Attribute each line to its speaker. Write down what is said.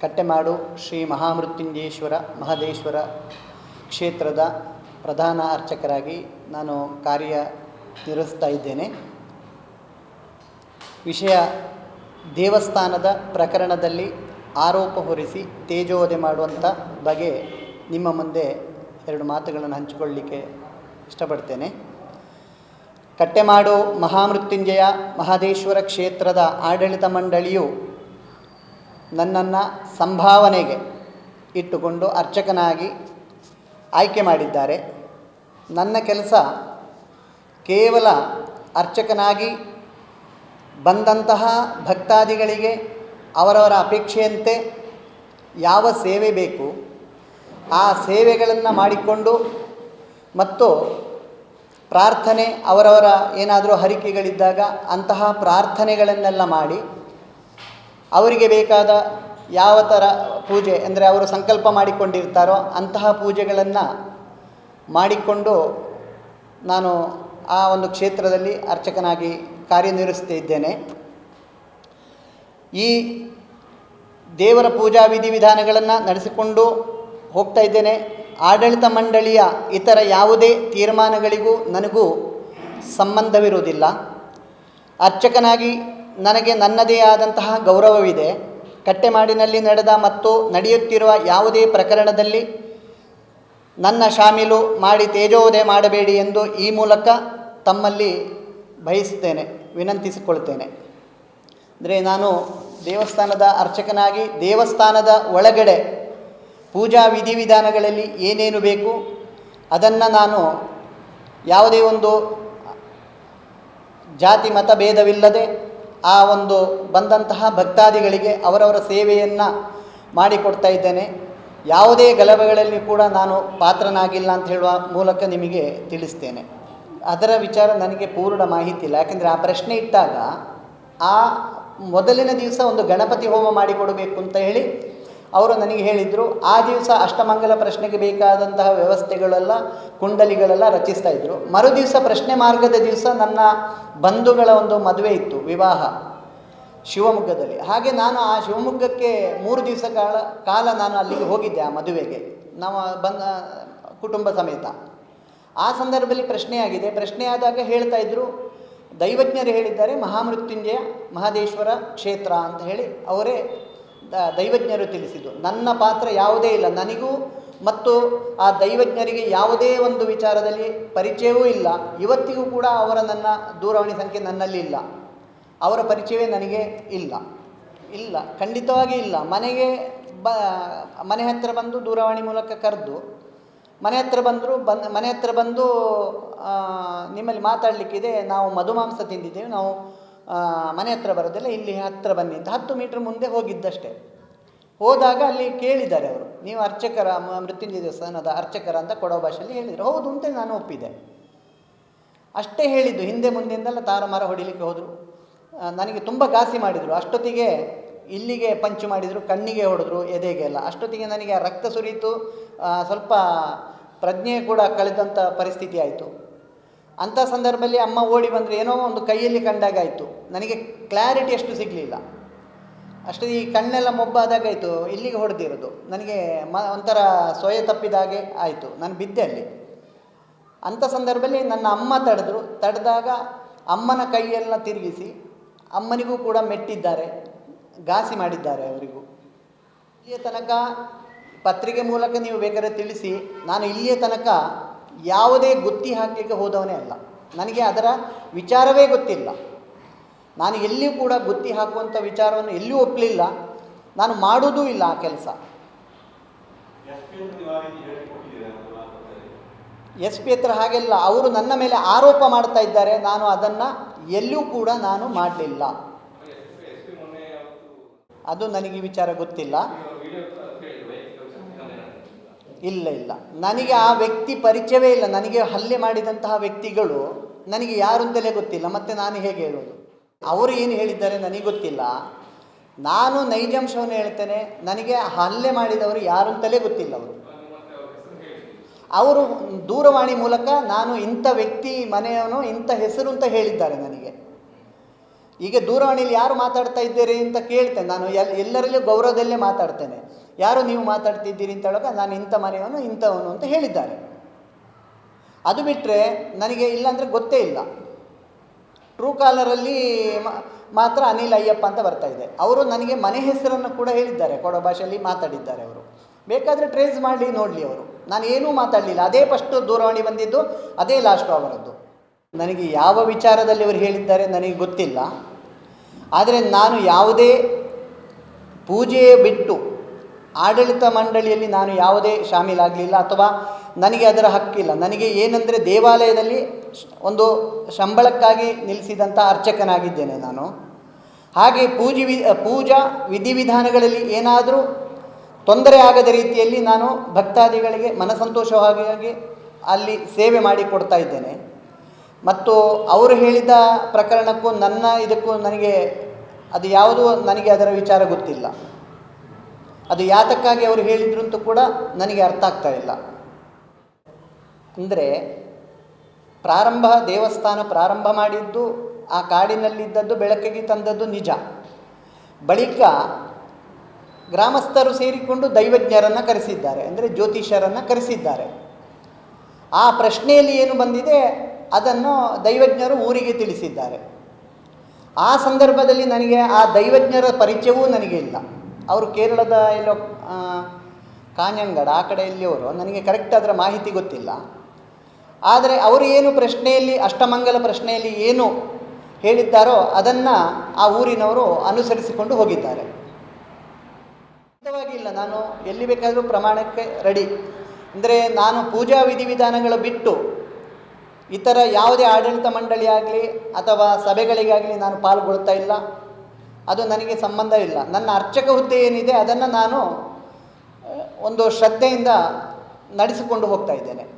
Speaker 1: ಕಟ್ಟೆಮಾಡು ಶ್ರೀ ಮಹಾಮೃತ್ಯುಂಜೇಶ್ವರ ಮಹದೇಶ್ವರ ಕ್ಷೇತ್ರದ ಪ್ರಧಾನ ಅರ್ಚಕರಾಗಿ ನಾನು ಕಾರ್ಯ ನಿರ್ವಹಿಸ್ತಾ ಇದ್ದೇನೆ. ವಿಷಯ ದೇವಸ್ಥಾನದ ಪ್ರಕರಣದಲ್ಲಿ ಆರೋಪ ಹೊರಿಸಿ ತೇಜೋವಧೆ ಮಾಡುವಂಥ ಬಗೆ ನಿಮ್ಮ ಮುಂದೆ ಎರಡು ಮಾತುಗಳನ್ನು ಹಂಚಿಕೊಳ್ಳಲಿಕ್ಕೆ ಇಷ್ಟಪಡ್ತೇನೆ. ಕಟ್ಟೆಮಾಡು ಮಹಾಮೃತ್ಯುಂಜಯ ಮಹದೇಶ್ವರ ಕ್ಷೇತ್ರದ ಆಡಳಿತ ಮಂಡಳಿಯು ನನ್ನನ್ನು ಸಂಭಾವನೆಗೆ ಇಟ್ಟುಕೊಂಡು ಅರ್ಚಕನಾಗಿ ಆಯ್ಕೆ ಮಾಡಿದ್ದಾರೆ. ನನ್ನ ಕೆಲಸ ಕೇವಲ ಅರ್ಚಕನಾಗಿ ಬಂದಂತಹ ಭಕ್ತಾದಿಗಳಿಗೆ ಅವರವರ ಅಪೇಕ್ಷೆಯಂತೆ ಯಾವ ಸೇವೆ ಬೇಕು, ಆ ಸೇವೆಗಳನ್ನು ಮಾಡಿಕೊಂಡು ಮತ್ತು ಪ್ರಾರ್ಥನೆ ಅವರವರ ಏನಾದರೂ ಹರಿಕೆಗಳಿದ್ದಾಗ ಅಂತಹ ಪ್ರಾರ್ಥನೆಗಳನ್ನೆಲ್ಲ ಮಾಡಿ ಅವರಿಗೆ ಬೇಕಾದ ಯಾವ ಥರ ಪೂಜೆ, ಅಂದರೆ ಅವರು ಸಂಕಲ್ಪ ಮಾಡಿಕೊಂಡಿರ್ತಾರೋ ಅಂತಹ ಪೂಜೆಗಳನ್ನು ಮಾಡಿಕೊಂಡು ನಾನು ಆ ಒಂದು ಕ್ಷೇತ್ರದಲ್ಲಿ ಅರ್ಚಕನಾಗಿ ಕಾರ್ಯನಿರ್ವಹಿಸ್ತಾ ಇದ್ದೇನೆ ಈ ದೇವರ ಪೂಜಾ ವಿಧಿವಿಧಾನಗಳನ್ನು ನಡೆಸಿಕೊಂಡು ಹೋಗ್ತಾ ಇದ್ದೇನೆ. ಆಡಳಿತ ಮಂಡಳಿಯ ಇತರ ಯಾವುದೇ ತೀರ್ಮಾನಗಳಿಗೂ ನನಗೂ ಸಂಬಂಧವಿರುವುದಿಲ್ಲ. ಅರ್ಚಕನಾಗಿ ನನಗೆ ನನ್ನದೇ ಆದಂತಹ ಗೌರವವಿದೆ. ಕಟ್ಟೆಮಾಡಿನಲ್ಲಿ ನಡೆದ ಮತ್ತು ನಡೆಯುತ್ತಿರುವ ಯಾವುದೇ ಪ್ರಕರಣದಲ್ಲಿ ನನ್ನ ಶಾಮೀಲು ಮಾಡಿ ತೇಜೋದೆ ಮಾಡಬೇಡಿ ಎಂದು ಈ ಮೂಲಕ ತಮ್ಮಲ್ಲಿ ಬಯಸುತ್ತೇನೆ ವಿನಂತಿಸಿಕೊಳ್ತೇನೆ ಅಂದರೆ ನಾನು ದೇವಸ್ಥಾನದ ಅರ್ಚಕನಾಗಿ ದೇವಸ್ಥಾನದ ಒಳಗಡೆ ಪೂಜಾ ವಿಧಿವಿಧಾನಗಳಲ್ಲಿ ಏನೇನು ಬೇಕು ಅದನ್ನು ನಾನು ಯಾವುದೇ ಒಂದು ಜಾತಿ ಮತ ಭೇದವಿಲ್ಲದೆ ಆ ಒಂದು ಬಂದಂತಹ ಭಕ್ತಾದಿಗಳಿಗೆ ಅವರವರ ಸೇವೆಯನ್ನು ಮಾಡಿಕೊಡ್ತಾ ಇದ್ದೇನೆ. ಯಾವುದೇ ಗಲಭೆಗಳಲ್ಲಿ ಕೂಡ ನಾನು ಪಾತ್ರನಾಗಿಲ್ಲ ಅಂತ ಹೇಳುವ ಮೂಲಕ ನಿಮಗೆ ತಿಳಿಸ್ತೇನೆ. ಅದರ ವಿಚಾರ ನನಗೆ ಪೂರ್ಣ ಮಾಹಿತಿ ಇಲ್ಲ. ಯಾಕೆಂದರೆ ಆ ಪ್ರಶ್ನೆ ಇಟ್ಟಾಗ ಆ ಮೊದಲಿನ ದಿವಸ ಒಂದು ಗಣಪತಿ ಹೋಮ ಮಾಡಿಕೊಡಬೇಕು ಅಂತ ಹೇಳಿ ಅವರು ನನಗೆ ಹೇಳಿದರು, ಆ ದಿವಸ ಅಷ್ಟಮಂಗಲ ಪ್ರಶ್ನೆಗೆ ಬೇಕಾದಂತಹ ವ್ಯವಸ್ಥೆಗಳೆಲ್ಲ, ಕುಂಡಲಿಗಳೆಲ್ಲ ರಚಿಸ್ತಾ ಇದ್ದರು ಮರು ದಿವಸ ಪ್ರಶ್ನೆ ಮಾರ್ಗದ ದಿವಸ ನನ್ನ ಬಂಧುಗಳ ಒಂದು ಮದುವೆ ಇತ್ತು, ವಿವಾಹ, ಶಿವಮೊಗ್ಗದಲ್ಲಿ. ಹಾಗೆ ನಾನು ಆ ಶಿವಮೊಗ್ಗಕ್ಕೆ ಮೂರು ದಿವಸ ಕಾಲ ಕಾಲ ನಾನು ಅಲ್ಲಿಗೆ ಹೋಗಿದ್ದೆ ಆ ಮದುವೆಗೆ, ನಮ್ಮ ಬಂದ, ಕುಟುಂಬ ಸಮೇತ. ಆ ಸಂದರ್ಭದಲ್ಲಿ ಪ್ರಶ್ನೆಯಾಗಿದೆ. ಪ್ರಶ್ನೆಯಾದಾಗ ಹೇಳ್ತಾ ಇದ್ದರು ದೈವಜ್ಞರು ಹೇಳಿದ್ದಾರೆ, ಮಹಾಮೃತ್ಯುಂಜಯ ಮಹದೇಶ್ವರ ಕ್ಷೇತ್ರ ಅಂತ ಹೇಳಿ, ಅವರೇ ದೈವಜ್ಞರು ತಿಳಿಸಿದ್ದು. ನನ್ನ ಪಾತ್ರ ಯಾವುದೇ ಇಲ್ಲ. ನನಗೂ ಮತ್ತು ಆ ದೈವಜ್ಞರಿಗೆ ಯಾವುದೇ ಒಂದು ವಿಚಾರದಲ್ಲಿ ಪರಿಚಯವೂ ಇಲ್ಲ. ಇವತ್ತಿಗೂ ಕೂಡ ಅವರ ನನ್ನ ದೂರವಾಣಿ ಸಂಖ್ಯೆ ನನ್ನಲ್ಲಿ ಇಲ್ಲ. ಅವರ ಪರಿಚಯವೇ ನನಗೆ ಇಲ್ಲ. ಇಲ್ಲ. ಖಂಡಿತವಾಗಿ ಇಲ್ಲ. ಮನೆಗೆ ಬ, ಮನೆ ಹತ್ತಿರ ಬಂದು ದೂರವಾಣಿ ಮೂಲಕ ಕರೆದು, ಮನೆ ಹತ್ರ ಬಂದರು ಬಂದ, ಮನೆ ಹತ್ರ ಬಂದು ನಿಮ್ಮಲ್ಲಿ ಮಾತಾಡಲಿಕ್ಕಿದೆ. ನಾವು ಮಧುಮಾಂಸ ತಿಂದಿದ್ದೇವೆ. ನಾವು ಮನೆ ಹತ್ರ ಬರೋದಿಲ್ಲ ಇಲ್ಲಿ ಹತ್ತಿರ ಬನ್ನಿ ಅಂತ. ಹತ್ತು ಮೀಟ್ರ್ ಮುಂದೆ ಹೋಗಿದ್ದಷ್ಟೇ. ಹೋದಾಗ ಅಲ್ಲಿ ಕೇಳಿದ್ದಾರೆ ಅವರು. ನೀವು ಅರ್ಚಕರ ಮೃತ್ಯುಂಜಯ ದೇವಸ್ಥಾನದ ಅರ್ಚಕರ ಅಂತ ಕೊಡೋ ಭಾಷೆಯಲ್ಲಿ ಹೇಳಿದರು. ಹೌದು ಅಂತ ನಾನು ಒಪ್ಪಿದೆ. ಅಷ್ಟೇ ಹೇಳಿದ್ದು. ಹಿಂದೆ ಮುಂದೆಂದೆಲ್ಲ ತಾರಮಾರ ಹೊಡಿಲಿಕ್ಕೆ ಹೋದರು. ನನಗೆ ತುಂಬ ಘಾಸಿ ಮಾಡಿದರು. ಅಷ್ಟೊತ್ತಿಗೆ ಇಲ್ಲಿಗೆ ಪಂಚು ಮಾಡಿದರು, ಕಣ್ಣಿಗೆ ಹೊಡೆದ್ರು ಎದೆಗೆಲ್ಲ ಅಷ್ಟೊತ್ತಿಗೆ ನನಗೆ ರಕ್ತ ಸುರಿಯಿತು. ಸ್ವಲ್ಪ ಪ್ರಜ್ಞೆ ಕೂಡ ಕಳೆದಂಥ ಪರಿಸ್ಥಿತಿ ಆಯಿತು. ಅಂಥ ಸಂದರ್ಭದಲ್ಲಿ ಅಮ್ಮ ಓಡಿ ಬಂದರೆ. ಏನೋ ಒಂದು ಕೈಯಲ್ಲಿ ಕಂಡಾಗ ಆಯಿತು. ನನಗೆ ಕ್ಲಾರಿಟಿ ಅಷ್ಟು ಸಿಗಲಿಲ್ಲ. ಅಷ್ಟು ಈ ಕಣ್ಣೆಲ್ಲ ಮೊಬ್ಬಾದಾಗಾಯಿತು ಇಲ್ಲಿಗೆ ಹೊಡೆದಿರೋದು. ನನಗೆ ಮ, ಒಂಥರ ಸೊಯೆ ತಪ್ಪಿದ ಹಾಗೆ ಆಯಿತು. ನಾನು ಬಿದ್ದೆ ಅಲ್ಲಿ. ಅಂಥ ಸಂದರ್ಭದಲ್ಲಿ ನನ್ನ ಅಮ್ಮ ತಡೆದ್ರು. ತಡೆದಾಗ ಅಮ್ಮನ ಕೈಯೆಲ್ಲ ತಿರುಗಿಸಿ ಅಮ್ಮನಿಗೂ ಕೂಡ ಮೆಟ್ಟಿದ್ದಾರೆ. ಘಾಸಿ ಮಾಡಿದ್ದಾರೆ ಅವರಿಗೂ. ಇಲ್ಲಿಯ ತನಕ ಪತ್ರಿಕೆ ಮೂಲಕ ನೀವು ಬೇಕಾದ್ರೆ ತಿಳಿಸಿ, ನಾನು ಇಲ್ಲಿಯ ತನಕ ಯಾವುದೇ ಗುತ್ತಿ ಹಾಕಲಿಕ್ಕೆ ಹೋದವನೇ ಅಲ್ಲ. ನನಗೆ ಅದರ ವಿಚಾರವೇ ಗೊತ್ತಿಲ್ಲ. ನಾನು ಎಲ್ಲಿಯೂ ಕೂಡ ಗುತ್ತಿ ಹಾಕುವಂಥ ವಿಚಾರವನ್ನು ಎಲ್ಲಿಯೂ ಒಪ್ಪಲಿಲ್ಲ. ನಾನು ಮಾಡುವುದೂ ಇಲ್ಲ ಆ ಕೆಲಸ. ಎಸ್ ಪಿ ಹತ್ರ ಹಾಗೆಲ್ಲ ಅವರು ನನ್ನ ಮೇಲೆ ಆರೋಪ ಮಾಡ್ತಾ ಇದ್ದಾರೆ. ನಾನು ಅದನ್ನು ಎಲ್ಲೂ ಕೂಡ ನಾನು ಮಾಡಲಿಲ್ಲ. ಅದು ನನಗೆ ವಿಚಾರ ಗೊತ್ತಿಲ್ಲ. ಇಲ್ಲ ಇಲ್ಲ. ನನಗೆ ಆ ವ್ಯಕ್ತಿ ಪರಿಚಯವೇ ಇಲ್ಲ. ನನಗೆ ಹಲ್ಲೆ ಮಾಡಿದಂತಹ ವ್ಯಕ್ತಿಗಳು ನನಗೆ ಯಾರು ಅಂತಲೇ ಗೊತ್ತಿಲ್ಲ. ಮತ್ತು ನಾನು ಹೇಗೆ ಹೇಳೋದು ಅವರು ಏನು ಹೇಳಿದ್ದಾರೆ ನನಗೆ ಗೊತ್ತಿಲ್ಲ. ನಾನು ನೈಜಾಂಶವನ್ನು ಹೇಳ್ತೇನೆ. ನನಗೆ ಹಲ್ಲೆ ಮಾಡಿದವರು ಯಾರು ಅಂತಲೇ ಗೊತ್ತಿಲ್ಲ ಅವರು. ಅವರು ದೂರವಾಣಿ ಮೂಲಕ ನಾನು ಇಂಥ ವ್ಯಕ್ತಿ ಮನೆಯವನು ಇಂಥ ಹೆಸರು ಅಂತ ಹೇಳಿದ್ದಾರೆ ನನಗೆ. ಈಗ ದೂರವಾಣಿಯಲ್ಲಿ ಯಾರು ಮಾತಾಡ್ತಾ ಇದ್ದೀರಿ ಅಂತ ಕೇಳ್ತೇನೆ ನಾನು ಎಲ್, ಎಲ್ಲರಲ್ಲೂ ಗೌರವದಲ್ಲೇ ಮಾತಾಡ್ತೇನೆ. ಯಾರು ನೀವು ಮಾತಾಡ್ತಿದ್ದೀರಿ ಅಂತ ಹೇಳುವಾಗ ನಾನು ಇಂಥ ಮನೆಯವನು, ಇಂಥವನು ಅಂತ ಹೇಳಿದ್ದಾರೆ. ಅದು ಬಿಟ್ಟರೆ ನನಗೆ ಇಲ್ಲಾಂದರೆ ಗೊತ್ತೇ ಇಲ್ಲ. ಟ್ರೂ ಕಾಲರಲ್ಲಿ ಮಾತ್ರ ಅನಿಲ್ ಅಯ್ಯಪ್ಪ ಅಂತ ಬರ್ತಾ ಇದೆ. ಅವರು ನನಗೆ ಮನೆ ಹೆಸರನ್ನು ಕೂಡ ಹೇಳಿದ್ದಾರೆ, ಕೊಡೋ ಭಾಷೆಯಲ್ಲಿ ಮಾತಾಡಿದ್ದಾರೆ ಅವರು. ಬೇಕಾದರೆ ಟ್ರೇಸ್ ಮಾಡಲಿ, ನೋಡಲಿ ಅವರು. ನಾನು ಏನೂ ಮಾತಾಡಲಿಲ್ಲ. ಅದೇ ಫಸ್ಟು ದೂರವಾಣಿ ಬಂದಿದ್ದು, ಅದೇ ಲಾಸ್ಟು ಅವರದ್ದು. ನನಗೆ ಯಾವ ವಿಚಾರದಲ್ಲಿ ಅವರು ಹೇಳಿದ್ದಾರೆ ನನಗೆ ಗೊತ್ತಿಲ್ಲ. ಆದರೆ ನಾನು ಯಾವುದೇ ಪೂಜೆ ಬಿಟ್ಟು ಆಡಳಿತ ಮಂಡಳಿಯಲ್ಲಿ ನಾನು ಯಾವುದೇ ಶಾಮೀಲಾಗಲಿಲ್ಲ ಅಥವಾ ನನಗೆ ಅದರ ಹಕ್ಕಿಲ್ಲ. ನನಗೆ ಏನಂದರೆ ದೇವಾಲಯದಲ್ಲಿ ಒಂದು ಸಂಬಳಕ್ಕಾಗಿ ನಿಲ್ಲಿಸಿದಂಥ ಅರ್ಚಕನಾಗಿದ್ದೇನೆ ನಾನು. ಹಾಗೆ ಪೂಜೆ ವಿ, ಪೂಜಾ ವಿಧಿವಿಧಾನಗಳಲ್ಲಿ ಏನಾದರೂ ತೊಂದರೆ ಆಗದ ರೀತಿಯಲ್ಲಿ ನಾನು ಭಕ್ತಾದಿಗಳಿಗೆ ಮನಸಂತೋಷವಾಗಿ ಅಲ್ಲಿ ಸೇವೆ ಮಾಡಿ ಕೊಡ್ತಾ ಇದ್ದೇನೆ. ಮತ್ತು ಅವರು ಹೇಳಿದ ಪ್ರಕರಣಕ್ಕೂ ನನ್ನ ಇದಕ್ಕೂ ನನಗೆ ಅದು ಯಾವುದು ನನಗೆ ಅದರ ವಿಚಾರ ಗೊತ್ತಿಲ್ಲ. ಅದು ಯಾತಕ್ಕಾಗಿ ಅವರು ಹೇಳಿದ್ರು ಅಂತೂ ಕೂಡ ನನಗೆ ಅರ್ಥ ಆಗ್ತಾ ಇಲ್ಲ. ಅಂದರೆ ಪ್ರಾರಂಭ ದೇವಸ್ಥಾನ ಪ್ರಾರಂಭ ಮಾಡಿದ್ದು ಆ ಕಾಡಿನಲ್ಲಿದ್ದದ್ದು ಬೆಳಕಿಗೆ ತಂದದ್ದು ನಿಜ. ಬಳಿಕ ಗ್ರಾಮಸ್ಥರು ಸೇರಿಕೊಂಡು ದೈವಜ್ಞರನ್ನು ಕರೆಸಿದ್ದಾರೆ. ಅಂದರೆ ಜ್ಯೋತಿಷ್ಯರನ್ನು ಕರೆಸಿದ್ದಾರೆ. ಆ ಪ್ರಶ್ನೆಯಲ್ಲಿ ಏನು ಬಂದಿದೆ? ಅದನ್ನು ದೈವಜ್ಞರು ಊರಿಗೆ ತಿಳಿಸಿದ್ದಾರೆ. ಆ ಸಂದರ್ಭದಲ್ಲಿ ನನಗೆ ಆ ದೈವಜ್ಞರ ಪರಿಚಯವೂ ನನಗೆ ಇಲ್ಲ. ಅವರು ಕೇರಳದ ಎಲ್ಲೋ ಕಾಂಜಂಗಡ ಆ ಕಡೆ ಎಲ್ಲಿಯವರು ನನಗೆ ಕರೆಕ್ಟ್ ಅದರ ಮಾಹಿತಿ ಗೊತ್ತಿಲ್ಲ. ಆದರೆ ಅವರು ಏನು ಪ್ರಶ್ನೆಯಲ್ಲಿ, ಅಷ್ಟಮಂಗಲ ಪ್ರಶ್ನೆಯಲ್ಲಿ ಏನು ಹೇಳಿದ್ದಾರೋ ಅದನ್ನು ಆ ಊರಿನವರು ಅನುಸರಿಸಿಕೊಂಡು ಹೋಗಿದ್ದಾರೆ. ಇಲ್ಲ. ನಾನು ಎಲ್ಲಿ ಬೇಕಾದರೂ ಪ್ರಮಾಣಕ್ಕೆ ರೆಡಿ ಅಂದರೆ ನಾನು ಪೂಜಾ ವಿಧಿವಿಧಾನಗಳು ಬಿಟ್ಟು ಇತರ ಯಾವುದೇ ಆಡಳಿತ ಮಂಡಳಿ ಆಗಲಿ ಅಥವಾ ಸಭೆಗಳಿಗಾಗಲಿ ನಾನು ಪಾಲ್ಗೊಳ್ತಾ ಇಲ್ಲ. ಅದು ನನಗೆ ಸಂಬಂಧ ಇಲ್ಲ. ನನ್ನ ಅರ್ಚಕ ಹುದ್ದೆ ಏನಿದೆ ಅದನ್ನು ನಾನು ಒಂದು ಶ್ರದ್ಧೆಯಿಂದ ನಡೆಸಿಕೊಂಡು ಹೋಗ್ತಾ ಇದ್ದೇನೆ.